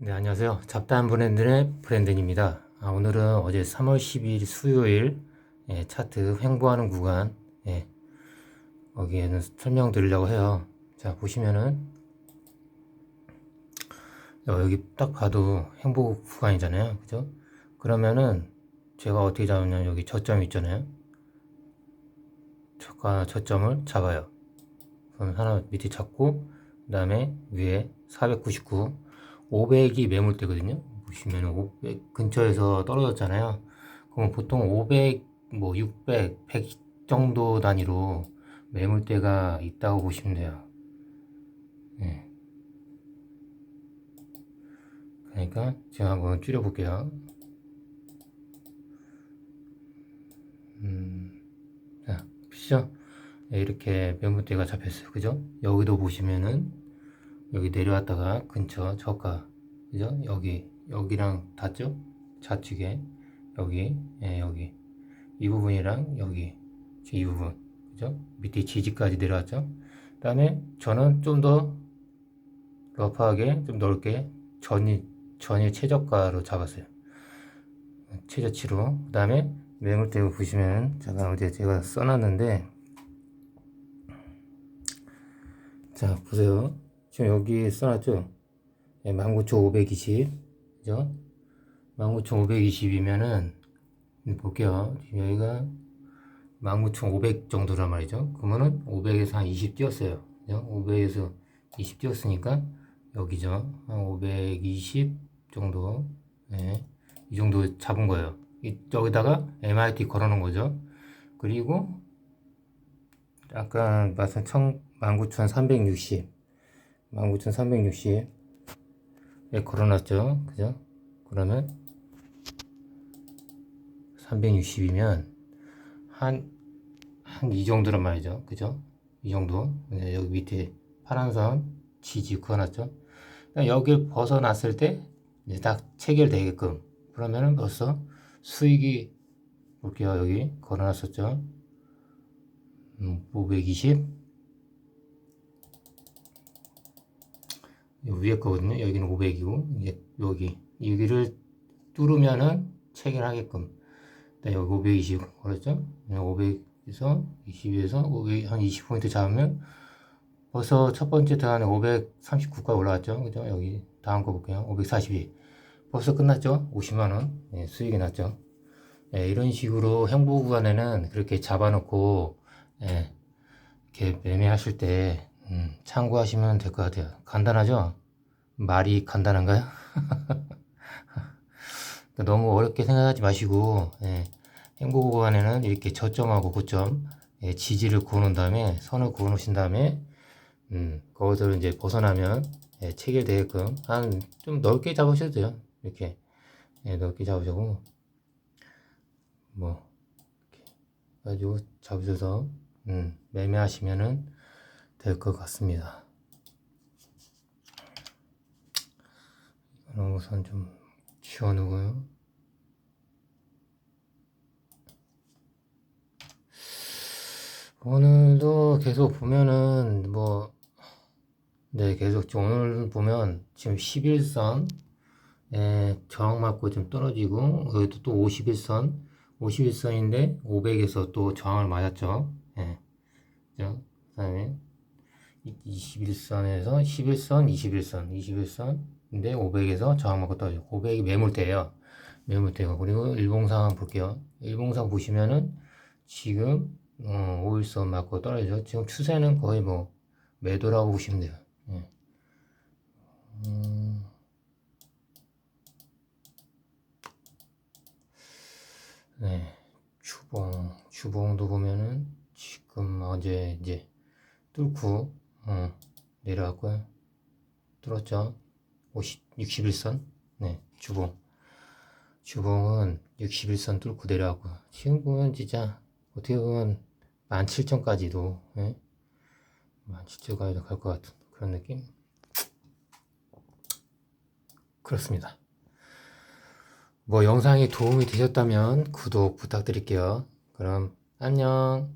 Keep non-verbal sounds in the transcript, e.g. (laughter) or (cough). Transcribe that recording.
네, 안녕하세요. 잡다한 브랜드의 브랜든입니다. 아, 오늘은 어제 3월 10일 수요일 예, 차트 횡보하는 구간 예, 여기에는 설명드리려고 해요. 자, 보시면은 어, 여기 딱 봐도 횡보 구간이잖아요. 그죠? 그러면은 제가 어떻게 잡느냐 여기 저점 있잖아요. 저가 저점을 잡아요. 그럼 하나 밑에 잡고 그 다음에 위에 499 500이 매물대거든요. 보시면 500 근처에서 떨어졌잖아요. 그럼 보통 500, 뭐 600, 100 정도 단위로 매물대가 있다고 보시면 돼요. 네. 그러니까 제가 한번 줄여볼게요. 음, 자, 보시죠? 네, 이렇게 매물대가 잡혔어요. 그죠? 여기도 보시면은 여기 내려왔다가 근처 저가 그죠? 여기 여기랑 닿죠? 좌측에 여기 예, 여기 이 부분이랑 여기 이 부분 그죠? 밑에 지지까지 내려왔죠? 그 다음에 저는 좀 더 러프하게 좀 넓게 전이 전일 최저가로 잡았어요. 최저치로 그 다음에 매물대고 보시면 잠깐 어제 제가 써놨는데 자 보세요. 지금 여기 써놨죠? 예, 19,520. 그죠? 19,520이면은, 볼게요. 여기가 19,500 정도란 말이죠. 그러면은 500에서 한 20 뛰었어요. 그죠? 500에서 20 뛰었으니까, 여기죠. 한 520 정도. 예, 이 정도 잡은 거예요. 이, 여기다가 MIT 걸어 놓은 거죠. 그리고, 아까 말씀 19,360. 19,360에 걸어놨죠. 그죠? 그러면 360이면 한, 한 이 정도란 말이죠. 그죠? 이 정도. 네, 여기 밑에 파란 선 지지 그어놨죠. 여기를 벗어났을 때 이제 딱 체결되게끔 그러면은 벌써 수익이 볼게요. 여기 걸어놨었죠. 음, 520 위에 거거든요. 여기는 500이고 이제 여기 여기를 뚫으면은 체결하게끔 여기 520 그랬죠? 500에서 20에서 500, 한 20포인트 잡으면 벌써 첫 번째 단에 539까지 올라왔죠. 그죠? 여기 다음 거 볼게요. 542 벌써 끝났죠? 50만원 네, 수익이 났죠. 네, 이런 식으로 행보 구간에는 그렇게 잡아놓고 네, 이렇게 매매하실 때 음, 참고하시면 될 것 같아요. 간단하죠? 말이 간단한가요? (laughs) 그러니까 너무 어렵게 생각하지 마시고 예, 행보 구간에는 이렇게 저점하고 고점 예, 지지를 그어놓은 다음에 선을 그어놓으신 다음에 음, 거기서 이제 벗어나면 예, 체결되게끔 한 좀 넓게 잡으셔도 돼요. 이렇게 예, 넓게 잡으시고 뭐 이렇게 가지고 잡으셔서 음, 매매하시면은 될 것 같습니다. 이런 우선 좀 지워놓고요. 오늘도 계속 보면은 뭐, 네, 계속 오늘 보면 지금 11선, 예, 저항 맞고 좀 떨어지고, 여기도 또 51선, 51선인데 500에서 또 저항을 맞았죠. 예. 그 다음에 21선에서 11선, 21선, 21선인데 500에서 저항 맞고 떨어지고, 500이 매물대예요. 매물대고, 그리고 일봉상 볼게요. 일봉상 보시면은 지금 어, 5일선 맞고 떨어지죠. 지금 추세는 거의 뭐 매도라고 보시면 돼요. 예. 음... 네, 주봉, 주봉도 보면은 지금 어제 이제 뚫고 어, 내려왔고요. 뚫었죠. 50, 61선. 네, 주봉. 주봉은 61선 뚫고 내려왔고 지금 보면 진짜 어떻게 보면 17,000까지도 예? 17,000까지도 갈 것 같은 그런 느낌 그렇습니다 뭐 영상이 도움이 되셨다면 구독 부탁드릴게요 그럼 안녕